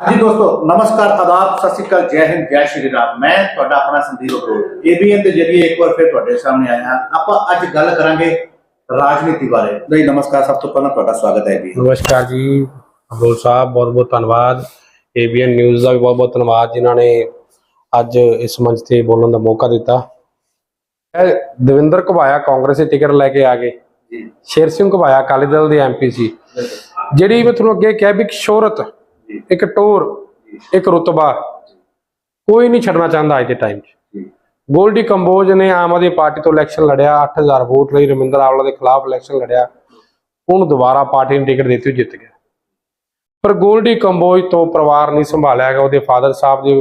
ਹਾਂਜੀ ਦੋਸਤੋ ਨਮਸਕਾਰ ਆਦਾਬ ਸਤਿ ਸ਼੍ਰੀ ਅਕਾਲ ਜੈ ਹਿੰਦ ਜੈ ਸ਼੍ਰੀ ਰਾਮ। ਮੈਂ ਤੁਹਾਡਾ ਆਪਣਾ ਸੰਦੀਪ ਅਬਰੋੜ ਏਬੀਐਨ ਦੇ ਜਰੀਏ ਇੱਕ ਵਾਰ ਫਿਰ ਤੁਹਾਡੇ ਸਾਹਮਣੇ ਆਇਆ ਹਾਂ। ਆਪਾਂ ਅੱਜ ਗੱਲ ਕਰਾਂਗੇ ਰਾਜਨੀਤੀ ਬਾਰੇ। ਨਹੀਂ ਨਮਸਕਾਰ ਸਭ ਤੋਂ ਪਹਿਲਾਂ ਤੁਹਾਡਾ ਸਵਾਗਤ ਹੈ ਜੀ ਨਮਸਕਾਰ ਜੀ ਅਬਰੋਲ ਸਾਹਿਬ ਬਹੁਤ ਬਹੁਤ ਧੰਨਵਾਦ। ਏਬੀਐਨ ਨਿਊਜ਼ ਦਾ ਵੀ ਬਹੁਤ ਬਹੁਤ ਧੰਨਵਾਦ ਜਿਨ੍ਹਾਂ ਨੇ ਅੱਜ ਇਸ ਮੰਚ ਤੇ ਬੋਲਣ ਦਾ ਮੌਕਾ ਦਿੱਤਾ। ਦਵਿੰਦਰ ਘੁਬਾਇਆ ਕਾਂਗਰਸ ਦੀ ਟਿਕਟ ਲੈ ਕੇ ਆ ਗਏ। ਜੀ। ਸ਼ੇਰ ਸਿੰਘ ਘੁਬਾਇਆ ਅਕਾਲੀ ਦਲ ਦੇ ਐਮਪੀ ਸੀ। ਜਿਹੜੀ ਮੈਂ ਤੁਹਾਨੂੰ ਅੱਗੇ ਕਿਹਾ ਵੀ ਸ਼ੋਹਰਤ ਇੱਕ ਟੋਰ ਇੱਕ ਰੁਤਬਾ। ਕੋਈ ਨਹੀਂ ਛੱਡਣਾ ਚਾਹੁੰਦਾ ਅੱਜ ਦੇ ਟਾਈਮ 'ਚ। ਗੋਲਡੀ ਕੰਬੋਜ ਨੇ ਆਮ ਆਦਮੀ ਪਾਰਟੀ ਤੋਂ ਇਲੈਕਸ਼ਨ ਲੜਿਆ 8000 ਵੋਟ ਲਈ ਰਮਿੰਦਰ ਆਵਲਾ ਦੇ ਖਿਲਾਫ ਇਲੈਕਸ਼ਨ ਲੜਿਆ। ਉਹਨੂੰ ਦੁਬਾਰਾ ਪਾਰਟੀ ਨੇ ਟਿਕਟ ਦਿੱਤੀ ਜਿੱਤ ਗਿਆ। ਪਰ ਗੋਲਡੀ ਕੰਬੋਜ ਤੋਂ ਪਰਿਵਾਰ ਨਹੀਂ ਸੰਭਾਲਿਆ ਗਿਆ ਉਹਦੇ ਫਾਦਰ ਸਾਹਿਬ ਦੇ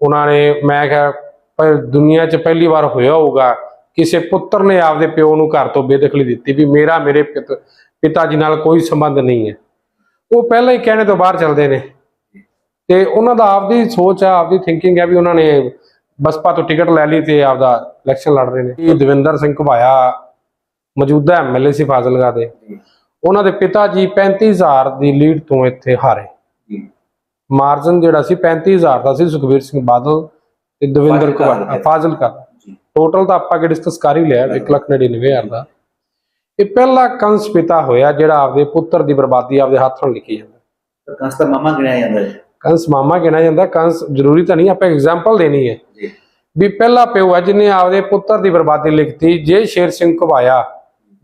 ਉਹਨਾਂ ਨੇ ਮੈਂ ਕਿਹਾ ਪਰ ਦੁਨੀਆ 'ਚ ਪਹਿਲੀ ਵਾਰ ਹੋਇਆ ਹੋਊਗਾ ਕਿਸੇ ਪੁੱਤਰ ਨੇ ਆਪਦੇ ਪਿਓ ਨੂੰ ਘਰ ਤੋਂ ਬੇਦਖਲੀ ਦਿੱਤੀ ਵੀ ਮੇਰਾ ਮੇਰੇ ਪਿਤਾ ਜੀ ਨਾਲ ਕੋਈ ਸੰਬੰਧ ਨਹੀਂ ਹੈ। ਉਹ ਪਹਿਲਾਂ ਹੀ ਕਹਿਣੇ ਤੋਂ ਬਾਹਰ ਚੱਲਦੇ ਨੇ। ਤੇ ਉਹਨਾਂ ਦਾ ਆਪਦੀ ਸੋਚ ਆ ਆਪਦੀ ਥਿੰਕਿੰਗ ਹੈ ਵੀ ਉਹਨਾਂ ਨੇ ਬਸਪਾ ਤੋਂ ਟਿਕਟ ਲੈ ਲਈ ਤੇ ਆਪਦਾ ਇਲੈਕਸ਼ਨ ਲੜ ਰਹੇ ਨੇ। ਇਹ ਦਵਿੰਦਰ ਸਿੰਘ ਘੁਬਾਇਆ ਮੌਜੂਦਾ ਐਮਐਲਏ ਸੀ ਫਾਜ਼ਿਲਕਾ ਦੇ। ਉਹਨਾਂ ਦੇ ਪਿਤਾ ਜੀ 35000 ਦੀ ਲੀਡ ਤੋਂ ਇੱਥੇ ਹਾਰੇ। ਮਾਰਜਨ ਜਿਹੜਾ ਸੀ 35000 ਦਾ ਸੀ ਸੁਖਬੀਰ ਸਿੰਘ ਬਾਦਲ ਤੇ ਦਵਿੰਦਰ ਦਾ। ਫਾਜ਼ਿਲਕਾ। ਟੋਟਲ ਤਾਂ ਆਪਾਂ ਕਿ ਡਿਸਕਸ ਕਰ ਹੀ ਲਿਆ 199000 ਦਾ। ਇਹ ਪਹਿਲਾ ਕੰਸ ਪਿਤਾ ਹੋਇਆ ਜਿਹੜਾ ਆਪਦੇ ਪੁੱਤਰ ਦੀ ਬਰਬਾਦੀ ਆਪਦੇ ਹੱਥ ਲਿਖੀ ਜਾਂਦਾ। ਕੰਸ ਦਾ ਮਾਮਾ ਗਿਣਿਆ ਜਾਂਦਾ ਹੈ ਕੰਸ ਮਾਮਾ ਗਿਣਿਆ ਜਾਂਦਾ ਕੰਸ ਜ਼ਰੂਰੀ ਤਾਂ ਨਹੀਂ ਆਪਾਂ ਐਗਜ਼ਾਮਪਲ ਦੇਣੀ ਹੈ। ਜੀ। ਵੀ ਪਹਿਲਾ ਪਿਓ ਹੈ ਜਿਹਨੇ ਆਪਦੇ ਪੁੱਤਰ ਦੀ ਬਰਬਾਦੀ ਲਿਖਤੀ ਜੇ ਸ਼ੇਰ ਸਿੰਘ ਘਵਾਇਆ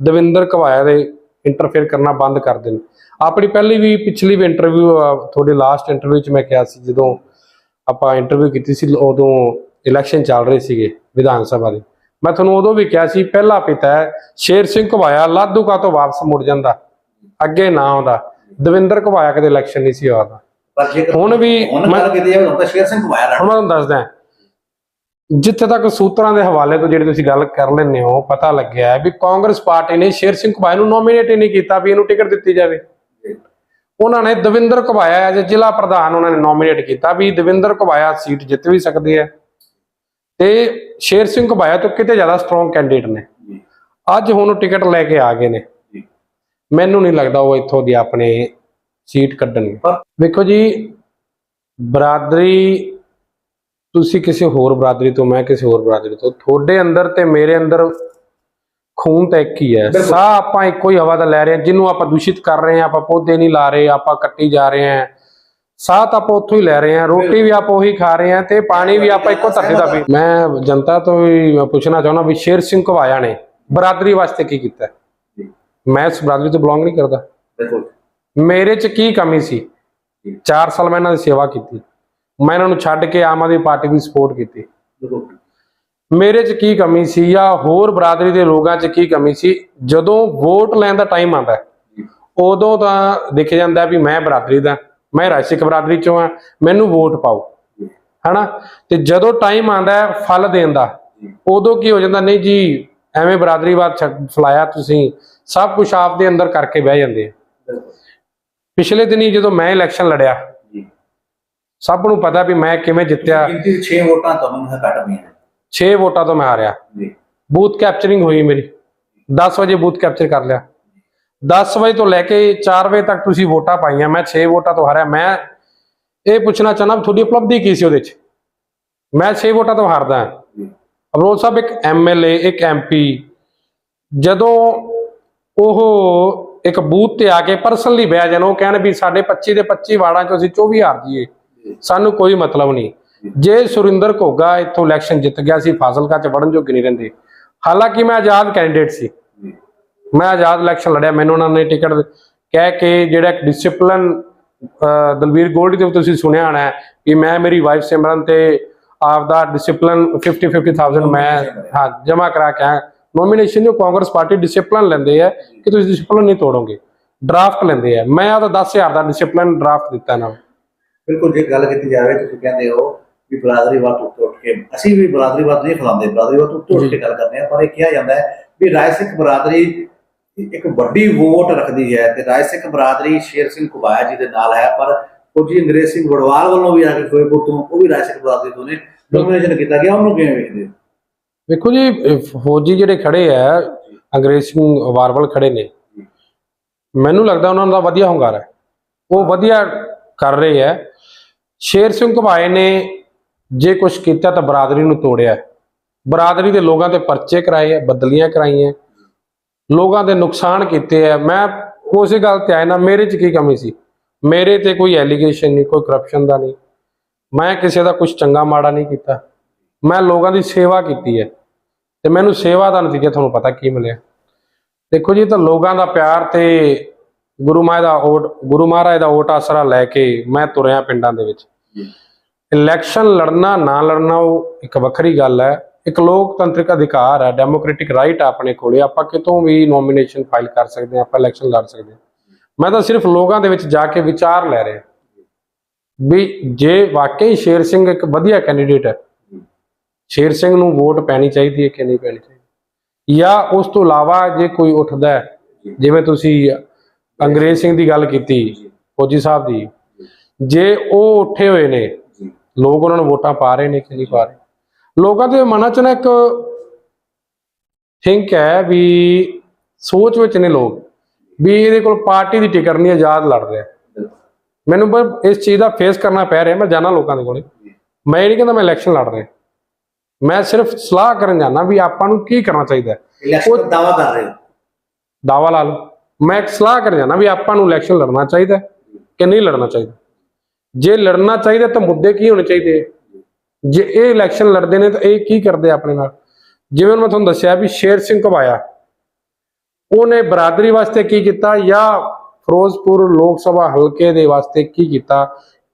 ਦਵਿੰਦਰ ਘਵਾਇਆ ਦੇ ਇੰਟਰਫੇਅਰ ਕਰਨਾ ਬੰਦ ਕਰ ਦੇਣ। ਆਪਣੀ ਪਹਿਲੀ ਵੀ ਪਿਛਲੀ ਵੀ ਇੰਟਰਵਿਊ ਤੁਹਾਡੇ ਲਾਸਟ ਇੰਟਰਵਿਊ ਚ ਮੈਂ ਕਿਹਾ ਸੀ ਜਦੋਂ ਆਪਾਂ ਇੰਟਰਵਿਊ ਕੀਤੀ ਸੀ ਉਦੋਂ ਇਲੈਕਸ਼ਨ ਚੱਲ ਰਹੇ ਸੀਗੇ ਵਿਧਾਨ ਸਭਾ ਦੇ। ਮੈਂ ਤੁਹਾਨੂੰ ਉਦੋਂ ਵੀ ਕਿਹਾ ਸੀ ਪਹਿਲਾ ਪਿਤਾ ਸ਼ੇਰ ਸਿੰਘ ਘਵਾਇਆ ਲਾਧੂਕਾ ਤੋਂ ਵਾਪਸ ਮੁੜ ਜਾਂਦਾ। ਅੱਗੇ ਨਾ ਆਉਂਦਾ। ਦਵਿੰਦਰ ਘਵਾਇਆ ਕਦੇ ਇਲੈਕਸ਼ਨ ਨਹੀਂ ਸੀ ਆਉਂਦਾ। ਹੁਣ ਵੀ ਮੈਂ ਸ਼ੇਰ ਸਿੰਘ ਘੁਮਾਇਆ ਹੁਣ ਮੈਂ ਤੁਹਾਨੂੰ ਦੱਸਦਾ ਜਿੱਥੇ ਤੱਕ ਸੂਤਰਾਂ ਦੇ ਹਵਾਲੇ ਤੋਂ ਜਿਹੜੀ ਤੁਸੀਂ ਗੱਲ ਕਰ ਲੈਂਦੇ ਹੋ ਪਤਾ ਲੱਗਿਆ ਵੀ ਕਾਂਗਰਸ ਪਾਰਟੀ ਨੇ ਸ਼ੇਰ ਸਿੰਘ ਘੁਬਾਇਆ ਨੂੰ ਨੋਮੀਨੇਟ ਹੀ ਨਹੀਂ ਕੀਤਾ ਵੀ ਇਹਨੂੰ ਟਿਕਟ ਦਿੱਤੀ ਜਾਵੇ। ਉਹਨਾਂ ਨੇ ਦਵਿੰਦਰ ਘੁਬਾਇਆ ਐਜ਼ ਜ਼ਿਲ੍ਹਾ ਪ੍ਰਧਾਨ ਉਹਨਾਂ ਨੇ ਨੋਮੀਨੇਟ ਕੀਤਾ ਵੀ ਦਵਿੰਦਰ ਘੁਬਾਇਆ ਸੀਟ ਜਿੱਤ ਵੀ ਸਕਦੇ ਆ। ਤੇ ਸ਼ੇਰ ਸਿੰਘ ਘੁਬਾਇਆ ਤੋਂ ਕਿਤੇ ਜ਼ਿਆਦਾ ਸਟਰੋਂਗ ਕੈਂਡੀਡੇਟ ਨੇ। ਅੱਜ ਹੁਣ ਟਿਕਟ ਲੈ ਕੇ ਆ ਗਏ ਨੇ। ਮੈਨੂੰ ਨਹੀਂ ਲੱਗਦਾ ਉਹ ਇੱਥੋਂ ਦੀ ਆਪਣੇ ਸੀਟ ਕੱਢਣਗੇ। ਪਰ- ਵੇਖੋ ਜੀ ਬਰਾਦਰੀ ਤੁਸੀਂ ਕਿਸੇ ਹੋਰ ਬਰਾਦਰੀ ਤੋਂ ਮੈਂ ਕਿਸੇ ਹੋਰ ਬਰਾਦਰੀ ਤੋਂ ਤੁਹਾਡੇ ਅੰਦਰ ਤੇ ਮੇਰੇ ਅੰਦਰ ਖੂਨ ਤਾਂ ਇੱਕ ਹੀ ਹੈ। ਸਾਹ ਆਪਾਂ ਇੱਕੋ ਹੀ ਹਵਾ ਦਾ ਲੈ ਰਹੇ ਹਾਂ ਜਿਹਨੂੰ ਆਪਾਂ ਦੂਸ਼ਿਤ ਕਰ ਰਹੇ ਹਾਂ ਆਪਾਂ ਪੌਦੇ ਨਹੀਂ ਲਾ ਰਹੇ ਆਪਾਂ ਕੱਟੀ ਜਾ ਰਹੇ ਹਾਂ। ਸਾਹ ਤਾਂ ਆਪਾਂ ਉੱਥੋਂ ਹੀ ਲੈ ਰਹੇ ਹਾਂ ਰੋਟੀ ਵੀ ਆਪਾਂ ਉਹੀ ਖਾ ਰਹੇ ਹਾਂ ਤੇ ਪਾਣੀ ਵੀ ਆਪਾਂ ਇੱਕੋ ਧਰਤੀ ਦਾ ਪੀ ਮੈਂ ਜਨਤਾ ਤੋਂ ਵੀ ਪੁੱਛਣਾ ਚਾਹੁੰਦਾ ਵੀ ਸ਼ੇਰ ਸਿੰਘ ਘਵਾਇਆ ਨੇ ਬਰਾਦਰੀ ਵਾਸਤੇ ਕੀ ਕੀਤਾ? ਮੈਂ ਇਸ ਬਰਾਦਰੀ ਤੋਂ ਬਿਲੋਂਗ ਨਹੀਂ ਕਰਦਾ। ਮੇਰੇ 'ਚ ਕੀ ਕਮੀ ਸੀ? 4 ਸਾਲ ਮੈਂ ਇਹਨਾਂ ਦੀ ਸੇਵਾ ਕੀਤੀ। ਮੈਂ ਇਹਨਾਂ ਨੂੰ ਛੱਡ ਕੇ ਆਮ ਆਦਮੀ ਪਾਰਟੀ ਦੀ ਸਪੋਰਟ ਕੀਤੀ। ਮੇਰੇ 'ਚ ਕੀ ਕਮੀ ਸੀ ਜਾਂ ਹੋਰ ਬਰਾਦਰੀ ਦੇ ਲੋਕਾਂ 'ਚ ਕੀ ਕਮੀ ਸੀ? ਜਦੋਂ ਵੋਟ ਲੈਣ ਦਾ ਟਾਈਮ ਆਉਂਦਾ ਉਦੋਂ ਤਾਂ ਦੇਖਿਆ ਜਾਂਦਾ ਵੀ ਮੈਂ ਬਰਾਦਰੀ ਦਾ ਮੈਂ ਰਾਜਸਿਕ ਬਰਾਦਰੀ 'ਚੋਂ ਆ ਮੈਨੂੰ ਵੋਟ ਪਾਓ। ਹਨਾ? ਤੇ ਜਦੋਂ ਟਾਈਮ ਆਉਂਦਾ ਹੈ ਫਲ ਦੇਣ ਦਾ ਉਦੋਂ ਕੀ ਹੋ ਜਾਂਦਾ? ਨਹੀਂ ਜੀ ਐਵੇਂ ਬਰਾਦਰੀਵਾਦ ਫਲਾਇਆ ਤੁਸੀਂ ਸਭ ਕੁਝ ਆਪ ਦੇ ਅੰਦਰ ਕਰਕੇ ਬਹਿ ਜਾਂਦੇ ਪਿਛਲੇ ਦਿਨੀ ਜਦੋਂ ਮੈਂ ਇਲੈਕਸ਼ਨ ਲੜਿਆ ਸਭ ਨੂੰ ਪਤਾ ਵੀ ਮੈਂ ਕਿਵੇਂ ਜਿੱਤਿਆ। ਗਿਣਤੀ 6 ਵੋਟਾਂ ਤੁਹਾਨੂੰ ਹੈ ਘੱਟ ਪਈਆਂ 6 ਵੋਟਾਂ ਤੋਂ ਮੈਂ ਹਾਰਿਆ। ਬੂਥ ਕੈਪਚਰਿੰਗ ਹੋਈ ਮੇਰੀ। 10 ਵਜੇ ਬੂਥ ਕੈਪਚਰ ਕਰ ਲਿਆ। 10 ਵਜੇ ਤੋਂ ਲੈ ਕੇ 4 ਵਜੇ ਤੱਕ ਤੁਸੀਂ ਵੋਟਾਂ ਪਾਈਆਂ ਮੈਂ 6 ਵੋਟਾਂ ਤੋਂ ਹਾਰਿਆ। ਮੈਂ ਇਹ ਪੁੱਛਣਾ ਚਾਹਨਾ ਤੁਹਾਡੀ ਉਪਲਬਧੀ ਕੀ ਸੀ ਉਹਦੇ 'ਚ? ਮੈਂ 6 ਵੋਟਾਂ ਤੋਂ ਹਾਰਦਾ ਅਬਰੋਲ ਸਾਹਿਬ ਇੱਕ ਐਮਐਲਏ ਇੱਕ ਐਮਪੀ ਜਦੋਂ ਉਹ ਇੱਕ ਬੂਥ ਤੇ ਆ ਕੇ ਪਰਸਨਲੀ ਬਹਿ ਜਾਣ ਉਹ ਕਹਿਣ ਵੀ ਸਾਡੇ 25 ਦੇ 25 ਵਾਰਡਾਂ ਚੋਂ ਅਸੀਂ 24 ਹਾਰ ਜੀਏ ਸਾਨੂੰ ਕੋਈ ਮਤਲਬ ਨਹੀਂ। ਜੇ। ਸੁਰਿੰਦਰ ਘੋਗਾ ਇੱਥੋਂ ਇਲੈਕਸ਼ਨ ਜਿੱਤ ਗਿਆ ਸੀ ਫਾਜ਼ਿਲਕਾ ਚ ਵੜਨ ਜੋਗੇ ਨਹੀਂ ਰਹਿੰਦੇ। ਹਾਲਾਂਕਿ ਮੈਂ ਆਜ਼ਾਦ ਕੈਂਡੀਡੇਟ ਸੀ। ਮੈਂ ਆਜ਼ਾਦ ਇਲੈਕਸ਼ਨ ਲੜਿਆ ਮੈਨੂੰ ਉਹਨਾਂ ਨੇ ਟਿਕਟ ਕਹਿ ਕੇ ਜਿਹੜਾ ਇੱਕ ਡਿਸਪਲਿਨ ਦਲਵੀਰ ਗੋਲਡੀ ਦੇ ਤੁਸੀਂ ਸੁਣਿਆ ਹੋਣਾ ਹੈ ਕਿ ਮੈਂ ਮੇਰੀ ਵਾਈਫ ਸਿਮਰਨ ਤੇ ਆਪਦਾ ਡਿਸਪਲਿਨ 50 50000 ਮੈਂ ਹਾਂ ਜਮਾ ਕਰਾ ਕੇ ਆਇਆ। ਨੋਮੀਨੇਸ਼ਨ ਨੂੰ ਕਾਂਗਰਸ ਪਾਰਟੀ ਡਿਸਪਲਿਨ ਲੈਂਦੇ ਆ ਕਿ ਤੁਸੀਂ ਡਿਸਪਲਿਨ ਨਹੀਂ ਤੋੜੋਗੇ ਡਰਾਫਟ ਲੈਂਦੇ ਆ ਮੈਂ ਆਪਦਾ 10000 ਦਾ ਡਿਸਪਲਿਨ ਡਰਾਫਟ ਦਿੱਤਾ ਇਹਨਾਂ ਨੂੰ। ਬਿਲਕੁਲ ਜੇ ਗੱਲ ਕੀਤੀ ਜਾਵੇ ਤੁਸੀਂ ਕਹਿੰਦੇ ਹੋ ਵੀ ਬਰਾਦਰੀਵਾਦ ਉੱਤੇ ਉੱਠ ਕੇ ਅਸੀਂ ਵੀ ਬਰਾਦਰੀਵਾਦ ਨਹੀਂ ਫੈਲਾਉਂਦੇ ਬਰਾਦਰੀਵਾਦ ਉੱਤੇ ਉੱਠ ਕੇ ਗੱਲ ਕਰਦੇ ਆ ਪਰ ਇਹ ਕਿਹਾ ਜਾਂਦਾ ਹੈ ਵੀ ਰਾਏ ਸਿੱਖ ਬਰਾਦਰੀ ਇੱਕ ਵੱਡੀ ਵੋਟ ਰੱਖਦੀ ਹੈ ਤੇ ਰਾਏ ਸਿੱਖ ਬਰਾਦਰੀ ਸ਼ੇਰ ਸਿੰਘ ਕੁਬਾਇਆ ਜੀ ਦੇ ਨਾਲ ਹੈ, ਪਰ ਫੌਜੀ ਅੰਗਰੇਜ਼ ਸਿੰਘ ਵੜਵਾਲ ਵੱਲੋਂ ਵੀ ਆ ਕੇ ਫਿਰੋਜ਼ਪੁਰ ਤੋਂ ਉਹ ਵੀ ਰਾਏ ਸਿੱਖ ਬਰਾਦਰੀ ਤੋਂ ਨੇ ਡੋਮੀਨੇਸ਼ਨ ਕੀਤਾ ਗਿਆ, ਉਹਨੂੰ ਕਿਵੇਂ ਵੇਖਦੇ ਵੇਖੋ ਜੀ, ਫੌਜੀ ਜਿਹੜੇ ਖੜੇ ਆ, ਅੰਗਰੇਜ਼ ਸਿੰਘ ਵਾਰਵਲ ਖੜੇ ਨੇ, ਮੈਨੂੰ ਲੱਗਦਾ ਉਹਨਾਂ ਦਾ ਵਧੀਆ ਹੁੰਗਾਰਾ ਹੈ। ਉਹ ਵਧੀਆ ਕਰ ਰਹੇ ਹੈ ਸ਼ੇਰ ਸਿੰਘ ਘੁਬਾਏ ਨੇ ਜੇ ਕੁਝ ਕੀਤਾ ਤਾਂ ਬਰਾਦਰੀ ਨੂੰ ਤੋੜਿਆ। ਬਰਾਦਰੀ ਦੇ ਲੋਕਾਂ ਤੇ ਪਰਚੇ ਕਰਾਏ ਆ, ਬਦਲੀਆਂ ਕਰਾਈਆਂ। ਲੋਕਾਂ ਦੇ ਨੁਕਸਾਨ ਕੀਤੇ ਆ। ਮੈਂ ਉਸੇ ਗੱਲ ਤੇ ਆਇਆ ਨਾ ਮੇਰੇ 'ਚ ਕੀ ਕਮੀ ਸੀ? ਮੇਰੇ ਤੇ ਕੋਈ ਐਲੀਗੇਸ਼ਨ ਨਹੀਂ ਕੋਈ ਕਰਪਸ਼ਨ ਦਾ ਨਹੀਂ। ਮੈਂ ਕਿਸੇ ਦਾ ਕੁਝ ਚੰਗਾ ਮਾੜਾ ਨਹੀਂ ਕੀਤਾ। ਮੈਂ ਲੋਕਾਂ ਦੀ ਸੇਵਾ ਕੀਤੀ ਹੈ। ਤੇ ਮੈਨੂੰ ਸੇਵਾ ਦਾ ਨਤੀਜਾ ਤੁਹਾਨੂੰ ਪਤਾ ਕੀ ਮਿਲਿਆ? ਦੇਖੋ ਜੀ ਤਾਂ ਲੋਕਾਂ ਦਾ ਪਿਆਰ ਤੇ ਗੁਰੂ ਮਾਹ ਦਾ ਓਟ ਗੁਰੂ ਮਹਾਰਾਜ ਦਾ ਓਟ ਆਸਰਾ ਲੈ ਕੇ ਮੈਂ ਤੁਰਿਆ ਪਿੰਡਾਂ ਦੇ ਵਿੱਚ। ਇਲੈਕਸ਼ਨ ਲੜਨਾ ਨਾ ਲੜਨਾ ਉਹ ਇੱਕ ਵੱਖਰੀ ਗੱਲ ਹੈ। ਇੱਕ ਲੋਕਤੰਤਰਿਕ ਅਧਿਕਾਰ ਹੈ ਡੈਮੋਕ੍ਰੈਟਿਕ ਰਾਈਟ ਆ ਆਪਣੇ ਕੋਲੇ, ਆਪਾਂ ਕਿਤੋਂ ਵੀ ਨੋਮੀਨੇਸ਼ਨ ਫਾਈਲ ਕਰ ਸਕਦੇ ਹਾਂ, ਆਪਾਂ ਇਲੈਕਸ਼ਨ ਲੜ ਸਕਦੇ ਹਾਂ। ਮੈਂ ਤਾਂ ਸਿਰਫ ਲੋਕਾਂ ਦੇ ਵਿੱਚ ਜਾ ਕੇ ਵਿਚਾਰ ਲੈ ਰਿਹਾ। ਵੀ ਜੇ ਵਾਕਈ ਸ਼ੇਰ ਸਿੰਘ ਇੱਕ ਵਧੀਆ ਕੈਂਡੀਡੇਟ ਹੈ, ਸ਼ੇਰ ਸਿੰਘ ਨੂੰ ਵੋਟ ਪੈਣੀ ਚਾਹੀਦੀ ਹੈ ਕਿ ਨਹੀਂ ਪੈਣੀ ਚਾਹੀਦੀ? ਜਾਂ ਉਸ ਤੋਂ ਇਲਾਵਾ ਜੇ ਕੋਈ ਉੱਠਦਾ ਹੈ, ਜਿਵੇਂ ਤੁਸੀਂ ਅੰਗਰੇਜ਼ ਸਿੰਘ ਦੀ ਗੱਲ ਕੀਤੀ, ਫੌਜੀ ਸਾਹਿਬ ਦੀ, ਜੇ ਉਹ ਉੱਠੇ ਹੋਏ ਨੇ, ਲੋਕ ਉਹਨਾਂ ਨੂੰ ਵੋਟਾਂ ਪਾ ਰਹੇ ਨੇ ਕਿ ਨਹੀਂ ਪਾ ਰਹੇ? ਲੋਕਾਂ ਦੇ ਮਨਾਂ 'ਚ ਨਾ ਇੱਕ ਥਿੰਕ ਹੈ ਵੀ ਸੋਚ ਵਿੱਚ ਨੇ ਲੋਕ ਵੀ ਇਹਦੇ ਕੋਲ ਪਾਰਟੀ ਦੀ ਟਿਕਟ ਨਹੀਂ ਆਜ਼ਾਦ ਲੜ ਰਿਹਾ। ਮੈਨੂੰ ਪਰ ਇਸ ਚੀਜ਼ ਦਾ ਫੇਸ ਕਰਨਾ ਪੈ ਰਿਹਾ ਮੈਂ ਜਾਣਾ ਲੋਕਾਂ ਦੇ ਕੋਲੇ। ਮੈਂ ਇਹ ਨਹੀਂ ਕਹਿੰਦਾ ਮੈਂ ਇਲੈਕਸ਼ਨ ਲੜ ਰਿਹਾ। ਮੈਂ ਸਿਰਫ ਸਲਾਹ ਕਰਨ ਜਾਣਾ ਵੀ ਆਪਾਂ ਨੂੰ ਕੀ ਕਰਨਾ ਚਾਹੀਦਾ ਹੈ। ਇਲੈਕਸ਼ਨ ਦਾ ਦਾਵਾ ਕਰ ਰਹੇ ਦਾਵਾ ਲਾ ਲਓ। ਮੈਂ ਇੱਕ ਸਲਾਹ ਕਰ ਜਾਣਾ ਵੀ ਆਪਾਂ ਨੂੰ ਇਲੈਕਸ਼ਨ ਲੜਨਾ ਚਾਹੀਦਾ ਕਿ ਨਹੀਂ ਲੜਨਾ ਚਾਹੀਦਾ। ਜੇ ਲੜਨਾ ਚਾਹੀਦਾ ਤਾਂ ਮੁੱਦੇ ਕੀ ਹੋਣੇ ਚਾਹੀਦੇ? ਜੇ ਇਹ ਇਲੈਕਸ਼ਨ ਲੜਦੇ ਨੇ ਤਾਂ ਇਹ ਕੀ ਕਰਦੇ ਆਪਣੇ ਨਾਲ? ਜਿਵੇਂ ਮੈਂ ਤੁਹਾਨੂੰ ਦੱਸਿਆ ਵੀ ਸ਼ੇਰ ਸਿੰਘ ਘਬਾਇਆ। ਉਹਨੇ ਬਰਾਦਰੀ ਵਾਸਤੇ ਕੀ ਕੀਤਾ ਜਾਂ ਫਿਰੋਜ਼ਪੁਰ ਲੋਕ ਸਭਾ ਹਲਕੇ ਦੇ ਵਾਸਤੇ ਕੀ ਕੀਤਾ?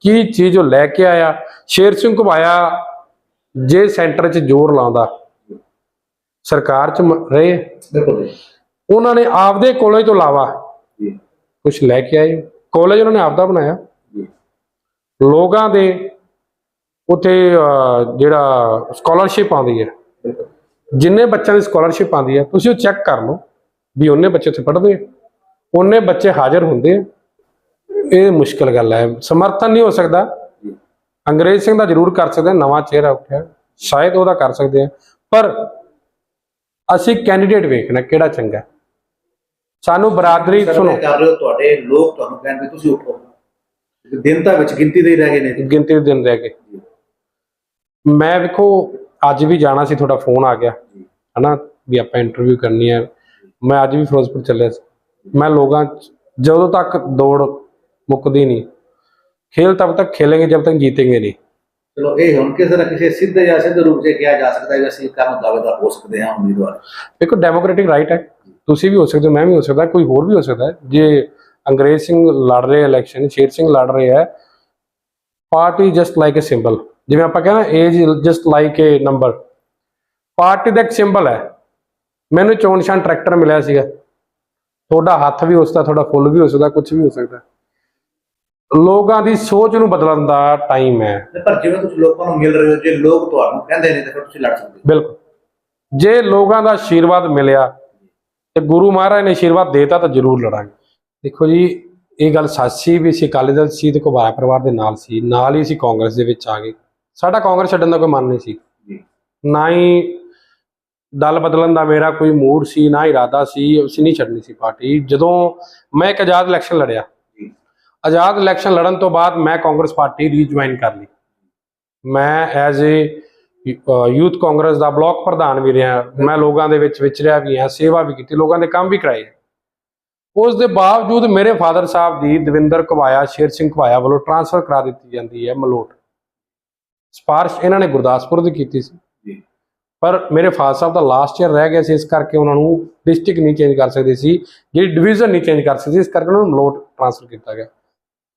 ਕੀ ਚੀਜ਼ ਉਹ ਲੈ ਕੇ ਆਇਆ? ਸ਼ੇਰ ਸਿੰਘ ਘਬਾਇਆ ਜੇ ਸੈਂਟਰ 'ਚ ਜ਼ੋਰ ਲਾਉਂਦਾ। ਸਰਕਾਰ 'ਚ ਰਹੇ? ਉਹਨਾਂ ਨੇ ਆਪਦੇ ਕਾਲਜ ਤੋਂ ਇਲਾਵਾ ਕੁਝ ਲੈ ਕੇ ਆਏ। ਕਾਲਜ ਉਹਨਾਂ ਨੇ ਆਪਦਾ ਬਣਾਇਆ। ਲੋਕਾਂ ਦੇ ਉਥੇ ਜਿਹੜਾ ਸਕਾਲਰਸ਼ਿਪ ਆਉਂਦੀ ਹੈ। ਜਿੰਨੇ ਬੱਚਿਆਂ ਦੀ ਸਕਾਲਰਸ਼ਿਪ ਆਉਂਦੀ ਹੈ ਤੁਸੀਂ ਉਹ ਚੈੱਕ ਕਰ ਲਓ ਵੀ ਉਹਨੇ ਬੱਚੇ ਉੱਥੇ ਪੜ੍ਹਦੇ ਆ। ਉਹਨੇ ਬੱਚੇ ਹਾਜ਼ਰ ਹੁੰਦੇ ਆ। ਇਹ ਮੁਸ਼ਕਲ ਗੱਲ ਹੈ। ਸਮਰਥਨ ਨਹੀਂ ਹੋ ਸਕਦਾ। ਅੰਗਰੇਜ਼ ਸਿੰਘ ਦਾ ਜ਼ਰੂਰ ਕਰ ਸਕਦੇ ਨਵਾਂ ਚਿਹਰਾ ਉੱਠਿਆ। ਸ਼ਾਇਦ ਉਹਦਾ ਕਰ ਸਕਦੇ ਆ। ਪਰ ਅਸੀਂ ਕੈਂਡੀਡੇਟ ਵੇਖਣਾ ਕਿਹੜਾ ਚੰਗਾ। ਸਾਨੂੰ ਬਰਾਦਰੀ ਸੁਣੋ। ਸਰਵੇ ਕਰ ਰਹੇ ਹੋ ਤੁਹਾਡੇ ਲੋਕ ਤੁਹਾਨੂੰ ਕਹਿੰਦੇ ਤੁਸੀਂ ਉੱਠੋ। ਦਿਨ ਤਾਂ ਵਿੱਚ ਗਿਣਤੀ ਦੇ ਹੀ ਰਹਿ ਗਏ ਨੇ। ਗਿਣਤੀ ਦੇ ਦਿਨ ਰਹਿ ਗਏ। ਮੈਂ ਵੇਖੋ ਅੱਜ ਵੀ ਜਾਣਾ ਸੀ ਤੁਹਾਡਾ ਫੋਨ ਆ ਗਿਆ। ਹਨਾ? ਵੀ ਆਪਾਂ ਇੰਟਰਵਿਊ ਕਰਨੀ ਹੈ। ਮੈਂ ਅੱਜ ਵੀ ਫਿਰੋਜ਼ਪੁਰ ਚੱਲਿਆ ਸੀ। ਮੈਂ ਲੋਕਾਂ ਜਦੋਂ ਤੱਕ ਦੌੜ ਮੁੱਕਦੀ ਨਹੀਂ ਖੇਲ ਤਬ ਤੱਕ ਖੇਲेंगे ਜਦ ਤੱਕ ਜੀਤेंगे ਨਹੀਂ। ਚਲੋ ਇਹ ਹੁਣ ਕਿਸੇ ਨਾ ਕਿਸੇ ਸਿੱਧੇ ਜਾਂ ਸਿੱਧੇ ਰੂਪ 'ਚ ਕਿਹਾ ਜਾ ਸਕਦਾ ਹੈ ਕਿ ਅਸੀਂ ਕੰਮ ਦਾਅਵੇਦਾਰ ਹੋ ਸਕਦੇ ਹਾਂ ਉਮੀਦਵਾਰ। ਦੇਖੋ ਡੈਮੋਕ੍ਰੈਟਿਕ ਰਾਈਟ ਹੈ। ਤੁਸੀਂ ਵੀ ਹੋ ਸਕਦੇ ਹੋ ਮੈਂ ਵੀ ਹੋ ਸਕਦਾ ਕੋਈ ਹੋਰ ਵੀ ਹੋ ਸਕਦਾ ਜੇ ਅੰਗਰੇਜ਼ ਸਿੰਘ ਲੜ ਰਹੇ ਇਲੈਕਸ਼ਨ ਸ਼ੇਰ ਸਿੰਘ ਲੜ ਰਹੇ ਹੈ party just like a symbol ਜਿਵੇਂ ਆਪਾਂ ਕਹਿੰਦੇ as just like a number party ਦਾ ਇੱਕ ਸਿੰਬਲ ਹੈ। ਮੈਨੂੰ ਚੋਣ ਨਿਸ਼ਾਨ ਟਰੈਕਟਰ ਮਿਲਿਆ ਸੀਗਾ। ਤੁਹਾਡਾ ਹੱਥ ਵੀ ਹੋ ਸਕਦਾ ਤੁਹਾਡਾ ਫੁੱਲ ਵੀ ਹੋ ਸਕਦਾ ਕੁਝ ਵੀ ਹੋ ਸਕਦਾ। ਲੋਕਾਂ ਦੀ ਸੋਚ ਨੂੰ ਬਦਲਣ ਦਾ ਟਾਈਮ ਹੈ। ਪਰ ਜਿਵੇਂ ਤੁਸੀਂ ਲੋਕਾਂ ਨੂੰ ਮਿਲ ਰਹੇ ਹੋ ਜੇ ਲੋਕ ਤੁਹਾਨੂੰ ਕਹਿੰਦੇ ਨੇ ਤਾਂ ਤੁਸੀਂ ਲੜ ਸਕਦੇ ਬਿਲਕੁਲ। ਜੇ ਲੋਕਾਂ ਦਾ ਆਸ਼ੀਰਵਾਦ ਮਿਲਿਆ ਤੇ ਗੁਰੂ ਮਹਾਰਾਜ ਨੇ ਆਸ਼ੀਰਵਾਦ ਦੇਤਾ ਤਾਂ ਜ਼ਰੂਰ ਲੜਾਂਗੇ। ਦੇਖੋ ਜੀ ਇਹ ਗੱਲ ਸੱਚ ਸੀ ਵੀ ਅਸੀਂ ਅਕਾਲੀ ਦਲ ਸੀ ਤੇ ਕੁਬਾਰਾ ਪਰਿਵਾਰ ਦੇ ਨਾਲ ਸੀ। ਨਾਲ ਹੀ ਅਸੀਂ ਕਾਂਗਰਸ ਦੇ ਵਿੱਚ ਆ ਗਏ। ਸਾਡਾ ਕਾਂਗਰਸ ਛੱਡਣ ਦਾ ਕੋਈ ਮਨ ਨਹੀਂ ਸੀ। ਨਾ ਹੀ ਦਲ ਬਦਲਣ ਦਾ ਮੇਰਾ ਕੋਈ ਮੂਡ ਸੀ ਨਾ ਇਰਾਦਾ ਸੀ ਅਸੀਂ ਨਹੀਂ ਛੱਡਣੀ ਸੀ ਪਾਰਟੀ। ਜਦੋਂ ਮੈਂ ਇੱਕ ਆਜ਼ਾਦ ਇਲੈਕਸ਼ਨ ਲੜਿਆ ਆਜ਼ਾਦ ਇਲੈਕਸ਼ਨ ਲੜਨ ਤੋਂ ਬਾਅਦ ਮੈਂ ਕਾਂਗਰਸ ਪਾਰਟੀ ਰੀਜੁਆਇਨ ਕਰ ਲਈ। ਮੈਂ ਐਜ਼ ਏ ਯੂਥ ਕਾਂਗਰਸ ਦਾ ਬਲਾਕ ਪ੍ਰਧਾਨ ਵੀ ਰਿਹਾ ਮੈਂ ਲੋਕਾਂ ਦੇ ਵਿੱਚ ਵਿਚਰਿਆ ਵੀ ਹਾਂ ਸੇਵਾ ਵੀ ਕੀਤੀ ਲੋਕਾਂ ਦੇ ਕੰਮ ਵੀ ਕਰਾਏ। ਉਸ ਦੇ ਬਾਵਜੂਦ ਮੇਰੇ ਫਾਦਰ ਸਾਹਿਬ ਦੀ ਦਵਿੰਦਰ ਕਵਾਇਆ ਸ਼ੇਰ ਸਿੰਘ ਕਵਾਇਆ ਵੱਲੋਂ ਟਰਾਂਸਫਰ ਕਰਾ ਦਿੱਤੀ ਜਾਂਦੀ ਹੈ ਮਲੋਟ। ਸਪਾਰਸ਼ ਇਹਨਾਂ ਨੇ ਗੁਰਦਾਸਪੁਰ ਦੀ ਕੀਤੀ ਸੀ। ਜੀ। ਪਰ ਮੇਰੇ ਫਾਦਰ ਸਾਹਿਬ ਦਾ ਲਾਸਟ ਈਅਰ ਰਹਿ ਗਿਆ ਸੀ ਇਸ ਕਰਕੇ ਉਹਨਾਂ ਨੂੰ ਡਿਸਟ੍ਰਿਕਟ ਨਹੀਂ ਚੇਂਜ ਕਰ ਸਕਦੇ ਸੀ ਜਿਹੜੀ ਡਿਵੀਜ਼ਨ ਨਹੀਂ ਚੇਂਜ ਕਰ ਸਕਦੇ ਇਸ ਕਰਕੇ ਉਹਨਾਂ ਨੂੰ ਮਲੋਟ ਟ੍ਰਾਂਸਫਰ ਕੀਤਾ ਗਿਆ।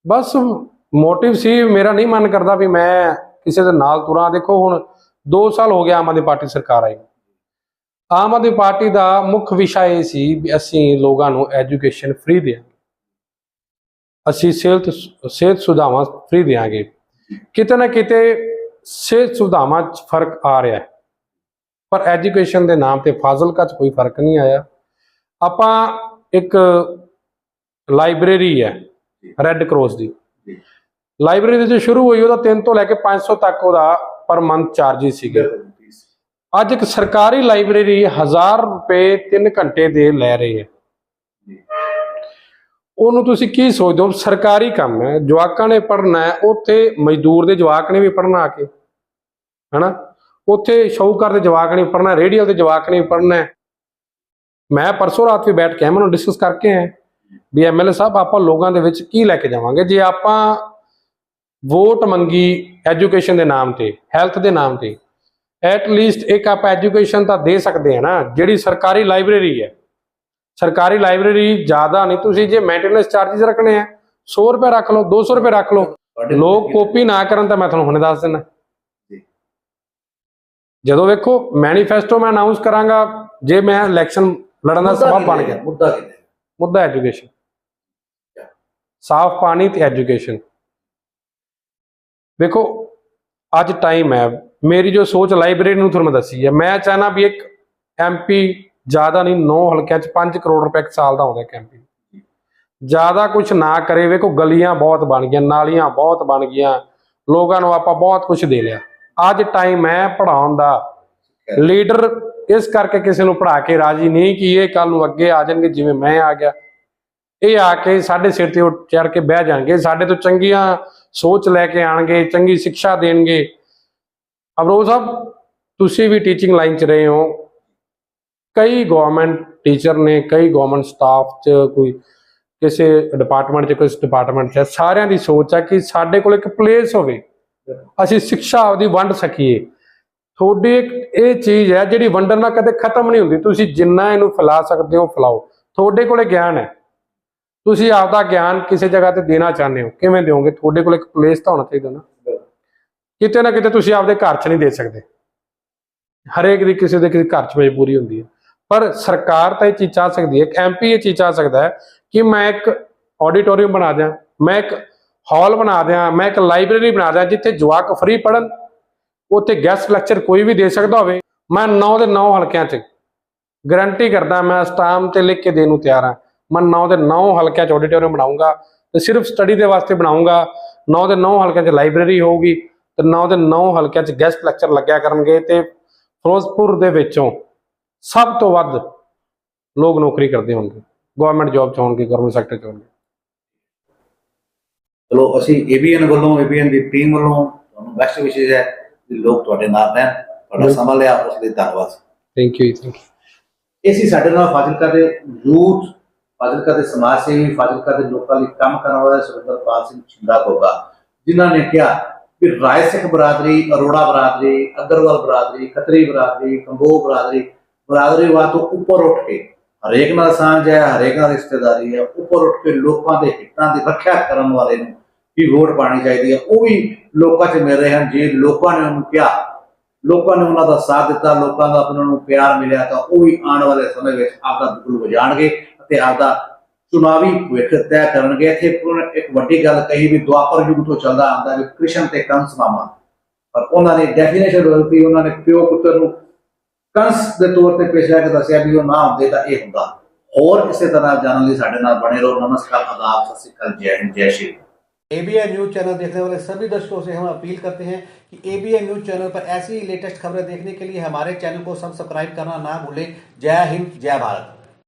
ਬਸ ਮੋਟਿਵ ਸੀ ਮੇਰਾ ਨਹੀਂ ਮਨ ਕਰਦਾ ਵੀ ਮੈਂ ਕਿਸੇ ਦੇ ਨਾਲ ਤੁਰਾਂ। ਦੇਖੋ ਹੁਣ 2 ਸਾਲ ਹੋ ਗਿਆ ਆਮ ਆਦਮੀ ਪਾਰਟੀ ਸਰਕਾਰ ਆਈ। ਆਮ ਆਦਮੀ ਪਾਰਟੀ ਦਾ ਮੁੱਖ ਵਿਸ਼ਾ ਇਹ ਸੀ ਵੀ ਅਸੀਂ ਲੋਕਾਂ ਨੂੰ ਐਜੂਕੇਸ਼ਨ ਫ੍ਰੀ ਦਿਆਂਗੇ। ਅਸੀਂ ਸਿਹਤ ਸਿਹਤ ਸੁਵਿਧਾਵਾਂ ਫ੍ਰੀ ਦਿਆਂਗੇ। ਕਿਤੇ ਨਾ ਕਿਤੇ ਸਿਹਤ ਸੁਵਿਧਾਵਾਂ 'ਚ ਫ਼ਰਕ ਆ ਰਿਹਾ ਹੈ। ਪਰ ਐਜੂਕੇਸ਼ਨ ਦੇ ਨਾਮ ਤੇ ਫਾਜ਼ਿਲਕਾ 'ਚ ਕੋਈ ਫ਼ਰਕ ਨਹੀਂ ਆਇਆ। ਆਪਾਂ ਇੱਕ ਲਾਇਬ੍ਰੇਰੀ ਹੈ ਰੈੱਡ ਕਰਾਸ ਦੀ। ਲਾਇਬ੍ਰੇਰੀ ਜੋ ਸ਼ੁਰੂ ਹੋਈ ਉਹਦਾ 3 ਤੋਂ ਲੈ ਕੇ 500 ਤੱਕ ਉਹਦਾ ਪਰ ਮੰਥ ਚਾਰजेस ਸੀਗੇ। ਅੱਜ ਇੱਕ ਸਰਕਾਰੀ ਲਾਇਬ੍ਰੇਰੀ 1000 ਰੁਪਏ 3 ਘੰਟੇ ਦੇ ਲੈ ਰਹੀ ਹੈ। ਉਹਨੂੰ ਤੁਸੀਂ ਕੀ ਸੋਚਦੇ ਹੋ? ਸਰਕਾਰੀ ਕੰਮ ਹੈ ਜਵਾਕਾਂ ਨੇ ਪੜ੍ਹਨਾ ਹੈ ਉੱਥੇ ਮਜ਼ਦੂਰ ਦੇ ਜਵਾਕ ਨੇ ਵੀ ਪੜ੍ਹਨਾ ਆ ਕੇ। ਹਨਾ? ਉੱਥੇ ਸ਼ੌਕਰ ਦੇ ਜਵਾਕ ਨੇ ਪੜ੍ਹਨਾ ਰੇਡੀਅਲ ਦੇ ਜਵਾਕ ਨੇ ਵੀ ਪੜ੍ਹਨਾ ਹੈ। ਮੈਂ ਪਰਸੋਂ ਰਾਤ ਵੀ ਬੈਠ ਕੇ ਆਇਆ ਮੈਨੂੰ ਡਿਸਕਸ ਕਰਕੇ ਆਏ ਵੀ ਐਮਐਲਏ ਸਾਹਿਬ ਆਪਾਂ ਲੋਕਾਂ ਦੇ ਵਿੱਚ ਕੀ ਲੈ ਕੇ ਜਾਵਾਂਗੇ? ਜੇ ਆਪਾਂ ਵੋਟ ਮੰਗੀ ਐਜੂਕੇਸ਼ਨ ਦੇ ਨਾਮ ਤੇ ਹੈਲਥ ਦੇ ਨਾਮ ਤੇ ਐਟ ਲੀਸਟ ਇੱਕ ਆਪਾਂ ਐਜੂਕੇਸ਼ਨ ਤਾਂ ਦੇ ਸਕਦੇ ਆ ਨਾ ਜਿਹੜੀ ਸਰਕਾਰੀ ਲਾਇਬ੍ਰੇਰੀ ਹੈ। ਸਰਕਾਰੀ ਲਾਇਬ੍ਰੇਰੀ ਜ਼ਿਆਦਾ ਨਹੀਂ ਤੁਸੀਂ ਜੇ ਮੇਨਟੇਨੈਂਸ ਚਾਰजेस ਰੱਖਣੇ ਆ 100 ਰੁਪਏ ਰੱਖ ਲਓ 200 ਰੁਪਏ ਰੱਖ ਲਓ। ਲੋਕ ਕਾਪੀ ਨਾ ਕਰਨ ਤਾਂ ਮੈਂ ਤੁਹਾਨੂੰ ਹੁਣੇ ਦੱਸ ਦਿੰਦਾ। ਜਦੋਂ ਵੇਖੋ ਮੈਨੀਫੈਸਟੋ ਮੈਂ ਅਨਾਉਂਸ ਕਰਾਂਗਾ ਜੇ ਮੈਂ ਇਲੈਕਸ਼ਨ ਲੜਨ ਦਾ ਸਬਬ ਬਣ? ਗਿਆ। ਮੁੱਦਾ ਕੀ ਹੈ? ਮੁੱਦਾ ਐਜੂਕੇਸ਼ਨ ਸਾਫ਼ ਪਾਣੀ ਤੇ ਐਜੂਕੇਸ਼ਨ ਵੇਖੋ ਅੱਜ ਟਾਈਮ ਹੈ। ਮੇਰੀ ਜੋ ਸੋਚ ਲਾਇਬ੍ਰੇਰੀ ਨੂੰ ਤੁਹਾਨੂੰ ਦੱਸੀ ਹੈ। ਮੈਂ ਚਾਹਨਾ ਵੀ ਇੱਕ ਐਮਪੀ ਜ਼ਿਆਦਾ ਨਹੀਂ 9 ਹਲਕਿਆਂ ਚ 5 ਕਰੋੜ ਰੁਪਏ ਇੱਕ ਸਾਲ ਦਾ ਆਉਂਦਾ ਇੱਕ ਐਮਪੀ ਜ਼ਿਆਦਾ ਕੁਝ ਨਾ ਕਰੇ ਵੇਖੋ ਗਲੀਆਂ ਬਹੁਤ ਬਣ ਗਈਆਂ ਨਾਲੀਆਂ ਬਹੁਤ ਬਣ ਗਈਆਂ। ਲੋਕਾਂ ਨੂੰ ਆਪਾਂ ਬਹੁਤ ਕੁਝ ਦੇ ਲਿਆ। ਅੱਜ ਟਾਈਮ ਹੈ ਪੜਾਉਣ ਦਾ। ਲੀਡਰ ਇਸ ਕਰਕੇ ਕਿਸੇ ਨੂੰ ਪੜਾ ਕੇ ਰਾਜੀ ਨਹੀਂ ਕਿ ਇਹ ਕੱਲ ਨੂੰ ਅੱਗੇ ਆ ਜਾਣਗੇ, ਜਿਵੇਂ ਮੈਂ ਆ ਗਿਆ। ਇਹ ਆ ਕੇ ਸਾਡੇ ਸਿਰ ਤੇ ਉੱਠ ਚੜ ਕੇ ਬਹਿ ਜਾਣਗੇ। ਸਾਡੇ ਤੋਂ ਚੰਗੀਆਂ ਸੋਚ ਲੈ ਕੇ ਆਣਗੇ, ਚੰਗੀ ਸਿੱਖਿਆ ਦੇਣਗੇ। ਅਬਰੋਜ਼ ਸਾਹਿਬ, ਤੁਸੀਂ ਵੀ ਟੀਚਿੰਗ ਲਾਈਨ 'ਚ ਰਹੇ ਹੋ। ਕਈ ਗਵਰਨਮੈਂਟ ਟੀਚਰ ਨੇ, ਕਈ ਗਵਰਨਮੈਂਟ ਸਟਾਫ 'ਚ, ਕੋਈ ਕਿਸੇ ਡਿਪਾਰਟਮੈਂਟ 'ਚ ਕਿਸੇ ਡਿਪਾਰਟਮੈਂਟ 'ਚ। ਸਾਰਿਆਂ ਦੀ ਸੋਚ ਆ ਕਿ ਸਾਡੇ ਕੋਲ ਇੱਕ ਪਲੇਸ ਹੋਵੇ। ਅਸੀਂ ਸਿੱਖਿਆ ਆਪਦੀ ਵੰਡ ਸਕੀਏ। ਤੁਹਾਡੀ ਇਹ ਚੀਜ਼ ਹੈ, ਜਿਹੜੀ ਵੰਡਣ ਨਾਲ ਕਦੇ ਖਤਮ ਨਹੀਂ ਹੁੰਦੀ। ਤੁਸੀਂ ਜਿੰਨਾ ਇਹਨੂੰ ਫੈਲਾ ਸਕਦੇ ਹੋ, ਫੈਲਾਓ। ਤੁਹਾਡੇ ਕੋਲੇ ਗਿਆਨ ਹੈ। ਤੁਸੀਂ ਆਪਦਾ ਗਿਆਨ ਕਿਸੇ ਜਗ੍ਹਾ ਤੇ ਦੇਣਾ ਚਾਹੁੰਦੇ ਹੋ। ਕਿਵੇਂ ਦਿਓਗੇ? ਤੁਹਾਡੇ ਕੋਲ ਇੱਕ ਪਲੇਸ ਤਾਂ ਹੋਣਾ ਚਾਹੀਦਾ ਨਾ। ਕਿਤੇ ਨਾ ਕਿਤੇ ਤੁਸੀਂ ਆਪਦੇ ਘਰ 'ਚ ਨਹੀਂ ਦੇ ਸਕਦੇ। ਹਰੇਕ ਦੀ ਕਿਸੇ ਦੇ ਕਿਸੇ ਘਰ 'ਚ ਮਜਬੂਰੀ ਹੁੰਦੀ ਹੈ। ਪਰ ਸਰਕਾਰ ਤਾਂ ਇਹ ਚੀਜ਼ ਚਾਹ ਸਕਦੀ ਹੈ। ਇੱਕ ਐਮਪੀ ਇਹ ਚੀਜ਼ ਚਾਹ ਸਕਦਾ ਹੈ ਕਿ ਮੈਂ ਇੱਕ ਆਡੀਟੋਰੀਅਮ ਬਣਾ ਦਿਆਂ। ਮੈਂ ਇੱਕ ਹਾਲ ਬਣਾ ਦਿਆਂ, ਮੈਂ ਇੱਕ ਲਾਇਬ੍ਰੇਰੀ ਬਣਾ ਦਿਆਂ ਜਿੱਥੇ ਜਵਾਕ ਫ੍ਰੀ ਪੜਨ ਉੱਥੇ ਗੈਸਟ ਲੈਕਚਰ ਕੋਈ ਵੀ ਦੇ ਸਕਦਾ ਹੋਵੇ। ਮੈਂ 9 ਦੇ 9 ਹਲਕਿਆਂ 'ਚ ਗਾਰੰਟੀ ਕਰਦਾ, ਮੈਂ ਸਟਾਮ ਤੇ ਲਿਖ ਕੇ ਦੇਣ ਨੂੰ ਤਿਆਰ ਹਾਂ। ਮੈਂ 9 ਦੇ 9 ਹਲਕਿਆਂ 'ਚ ਆਡੀਟੋਰੀਅਮ ਬਣਾਉਂਗਾ ਤੇ ਸਿਰਫ ਸਟੱਡੀ ਦੇ ਵਾਸਤੇ ਬਣਾਉਂਗਾ। 9 ਦੇ 9 ਹਲਕਿਆਂ 'ਚ ਲਾਇਬ੍ਰੇਰੀ ਹੋਊਗੀ ਤੇ 9 ਦੇ 9 ਹਲਕਿਆਂ 'ਚ ਗੈਸਟ ਲੈਕਚਰ ਲੱਗਿਆ ਕਰਨਗੇ ਤੇ ਫਿਰੋਜ਼ਪੁਰ ਦੇ ਵਿੱਚੋਂ ਸਭ ਤੋਂ ਵੱਧ ਲੋਕ ਨੌਕਰੀ ਕਰਦੇ ਹੋਣਗੇ। ਗਵਰਨਮੈਂਟ ਜੌਬ 'ਚ ਹੋਣਗੇ ਗਵਰਨਮੈਂਟ ਸੈਕਟਰ 'ਚ ਹੋਣਗੇ। ਚਲੋ ਅਸੀਂ ਏਬੀਐਨ ਵੱਲੋਂ ਏਬੀਐਨ ਦੀ ਟੀਮ ਵੱਲੋਂ ਤੁਹਾਨੂੰ ਬੈਸਟ ਵਿਸ਼ੇਸ਼ ਹੈ ਕਿ ਲੋਕ ਤੁਹਾਡੇ ਨਾਲ ਰਹਿਣ ਤੁਹਾਡਾ। ਸਮਾਂ ਲਿਆ ਉਸ ਲਈ ਧੰਨਵਾਦ ਥੈਂਕ ਯੂ ਥੈਂਕ ਯੂ ਇਹ ਸੀ ਸਾਡੇ ਨਾਲ ਫਾਜ਼ਿਲਕਾ ਦੇ ਯੂਥ ਫਾਜ਼ਿਲਕਾ ਦੇ ਸਮਾਜ ਸੇਵੀ ਫਾਜ਼ਿਲਕਾ ਦੇ ਲੋਕਾਂ ਲਈ ਕੰਮ ਕਰਨ ਵਾਲੇ ਸੁਰਿੰਦਰਪਾਲ ਸਿੰਘ ਛਿੰਦਾ ਕੋਗਾ ਜਿਨ੍ਹਾਂ ਨੇ ਕਿਹਾ ਕਿ ਰਾਏ ਸਿੱਖ ਬਰਾਦਰੀ ਅਰੋੜਾ ਬਰਾਦਰੀ ਅਗਰਵਾਲ ਬਰਾਦਰੀ ਖੱਤਰੀ ਬਰਾਦਰੀ ਕੰਬੋ ਬਰਾਦਰੀ ਬਰਾਦਰੀਵਾਦ ਤੋਂ ਉੱਪਰ ਉੱਠ ਕੇ ਹਰੇਕ ਨਾਲ ਸਾਂਝ ਹੈ, ਹਰੇਕ ਨਾਲ ਰਿਸ਼ਤੇਦਾਰੀ ਹੈ। ਉੱਪਰ ਉੱਠ ਕੇ ਲੋਕਾਂ ਦੇ ਹਿੱਤਾਂ ਦੀ ਰੱਖਿਆ ਕਰਨ ਵਾਲੇ ਨੂੰ ਵੀ ਵੋਟ ਪਾਣੀ ਚਾਹੀਦੀ ਹੈ। ਉਹ ਵੀ ਲੋਕਾਂ 'ਚ ਮਿਲ ਰਹੇ ਹਨ। ਜੇ ਲੋਕਾਂ ਨੇ ਉਹਨੂੰ ਕਿਹਾ, ਲੋਕਾਂ ਨੇ ਉਹਨਾਂ ਦਾ ਸਾਥ ਦਿੱਤਾ, ਲੋਕਾਂ ਦਾ ਉਹਨਾਂ ਨੂੰ ਪਿਆਰ ਮਿਲਿਆ, ਤਾਂ ਉਹ ਵੀ ਆਉਣ ਵਾਲੇ ਸਮੇਂ ਵਿੱਚ ਆਪਦਾ ਬਿਲਕੁਲ ਵਜਾਣਗੇ ਅਤੇ ਆਪਦਾ ਚੁਣਾਵੀ ਭਵਿੱਖ ਤੈਅ ਕਰਨਗੇ। ਇੱਥੇ ਇੱਕ ਵੱਡੀ ਗੱਲ ਕਹੀ ਵੀ ਦੁਆਪਰ ਯੁੱਗ ਤੋਂ ਚੱਲਦਾ ਆਉਂਦਾ ਵੀ ਕ੍ਰਿਸ਼ਨ ਤੇ ਕੰਸ ਮਾਮਾ। ਪਰ ਉਹਨਾਂ ਨੇ ਡੈਫੀਨੇਸ਼ਨ ਬਦਲਤੀ, ਉਹਨਾਂ ਨੇ ਪਿਓ ਪੁੱਤਰ ਨੂੰ ਕੰਸ ਦੇ ਤੌਰ ਤੇ ਪੇਸ਼ ਕਰਕੇ ਦੱਸਿਆ ਵੀ ਉਹ ਨਾ ਹੁੰਦੇ ਤਾਂ ਇਹ ਹੁੰਦਾ ਹੋਰ ਇਸੇ ਤਰ੍ਹਾਂ ਜਾਣਨ ਲਈ ਸਾਡੇ ਨਾਲ ਬਣੇ ਰਹੋ ਨਮਸਕਾਰ ਆਦਾਬ ਸਤਿ ਸ਼੍ਰੀ ਅਕਾਲ ਜੈ ਹਿੰਦ ਜੈ Shri Ram ABN news channel देखने वाले सभी दर्शकों से हम अपील करते हैं कि एबीएन न्यूज चैनल पर ऐसी ही लेटेस्ट खबरें देखने के लिए हमारे चैनल को सब्सक्राइब करना ना भूलें जय हिंद जय भारत